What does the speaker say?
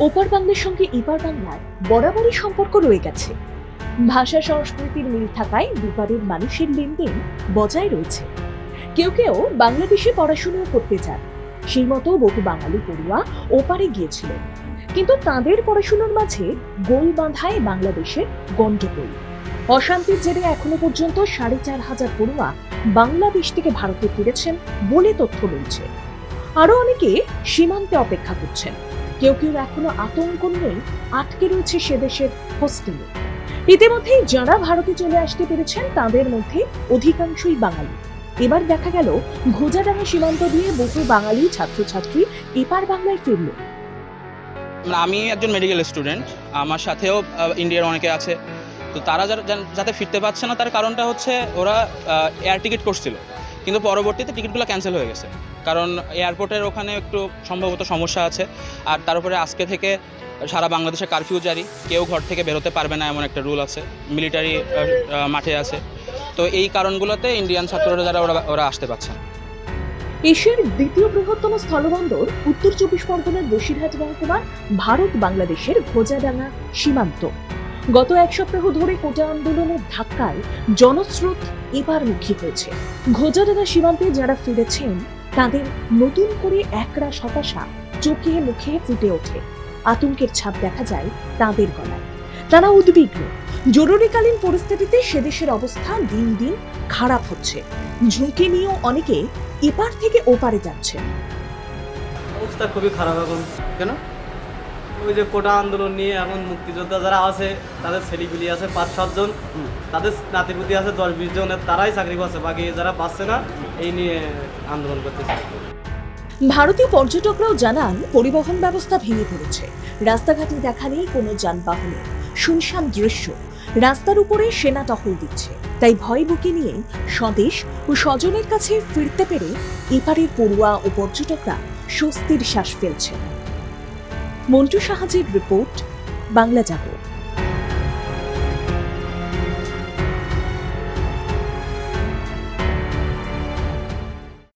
ওপার বাংলার সঙ্গে এপার বাংলার বরাবরই সম্পর্ক রয়ে গেছে। ভাষা সংস্কৃতির মিল থাকায় দুপারের মানুষের লেনদেন বজায় রয়েছে। কেউ কেউ বাংলাদেশে পড়াশোনাও করতে চান সেই মতো বহু বাঙালি পড়ুয়া ওপারে গিয়েছিলেন। কিন্তু তাদের পড়াশোনার মাঝে গোল বাঁধায় বাংলাদেশের গণ্ডগোল। অশান্তির জেরে এখনও পর্যন্ত সাড়ে চার হাজার পড়ুয়া বাংলাদেশ থেকে ভারতে ফিরেছেন বলে তথ্য মিলছে। আরও অনেকে সীমান্তে অপেক্ষা করছেন। কেউ কেউ এখনও আতঙ্ক নিয়ে আটকে রয়েছে সে দেশের হোস্টেলে। ইতিমধ্যেই যারা ভারতে চলে আসতে পেরেছেন, তাদের মধ্যে অধিকাংশই বাঙালি। এবার দেখা গেল ঘোজাডাঙ্গা সীমান্ত দিয়ে বহু বাঙালি ছাত্রছাত্রী এপার বাংলায় ফিরল। আমি একজন মেডিকেল স্টুডেন্ট আমার সাথেও ইন্ডিয়ার অনেকে আছে। তো তারা যারা- যাতে ফিরতে পারছে না, তার কারণটা হচ্ছে ওরা এয়ার টিকিট করছিল। কিন্তু পরবর্তীতে টিকিটগুলো ক্যান্সেল হয়ে গেছে। কারণ এয়ারপোর্টের ওখানে একটু সম্ভবত সমস্যা আছে। আর তার উপরে আজকে থেকে সারা বাংলাদেশে কারফিউ জারি। কেউ ঘর থেকে বেরোতে পারবে না, এমন একটা রুল আছে। মিলিটারি মাঠে আছে। তো এই কারণগুলোতে ইন্ডিয়ান ছাত্ররা যারা, ওরা ওরা আসতে পারছে এশিয়ার দ্বিতীয় বৃহত্তম স্থলবন্দর, উত্তর চব্বিশ পরগনার বসিরহাট মহকুমা ভারত বাংলাদেশের ঘোজাডাঙ্গা সীমান্ত। গত এক সপ্তাহ ধরে কোটা আন্দোলনের ধাক্কায় জনস্রোত এবার মুখী হয়েছে। ঘোজাডাঙ্গা সীমান্তে যারা ফিরেছেন, তাদের নতুন করে একরাশ হতাশা চোখে মুখে ফুটে ওঠে। আতঙ্কের ছাপ দেখা যায় তাদের গলায়। তারা উদ্বিগ্ন। জরুরিকালীন পরিস্থিতিতে সেদেশের অবস্থা দিন দিন খারাপ হচ্ছে। ঝুঁকি নিয়েও অনেকে এপার থেকে ওপারে যাচ্ছে অবস্থা খুবই খারাপ এখন। কেন? ওই যে কোটা আন্দোলন নিয়ে এখন মুক্তিযোদ্ধা যারা আছে তাদের ছেলেপিলি আছে পাঁচ সাতজন তাদের নাতিপুতি আছে দশ বিশ জনের তারাই চাকরি পাচ্ছে বাকি যারা পাচ্ছে না এই নিয়ে আন্দোলন করতেছে। ভারতীয় পর্যটকরাও জানান পরিবহন ব্যবস্থা ভেঙে পড়েছে। রাস্তাঘাটে দেখা নেই কোনো যানবাহনে। শুনশান দৃশ্য। রাস্তার উপরে সেনা টহল দিচ্ছে। তাই ভয় বুকে নিয়ে স্বদেশ ও স্বজনের কাছে ফিরতে পেরে এপারের পড়ুয়া ও পর্যটকরা স্বস্তির শ্বাস ফেলছেন। মন্টু সাহায্যের রিপোর্ট বাংলা জাগরণ।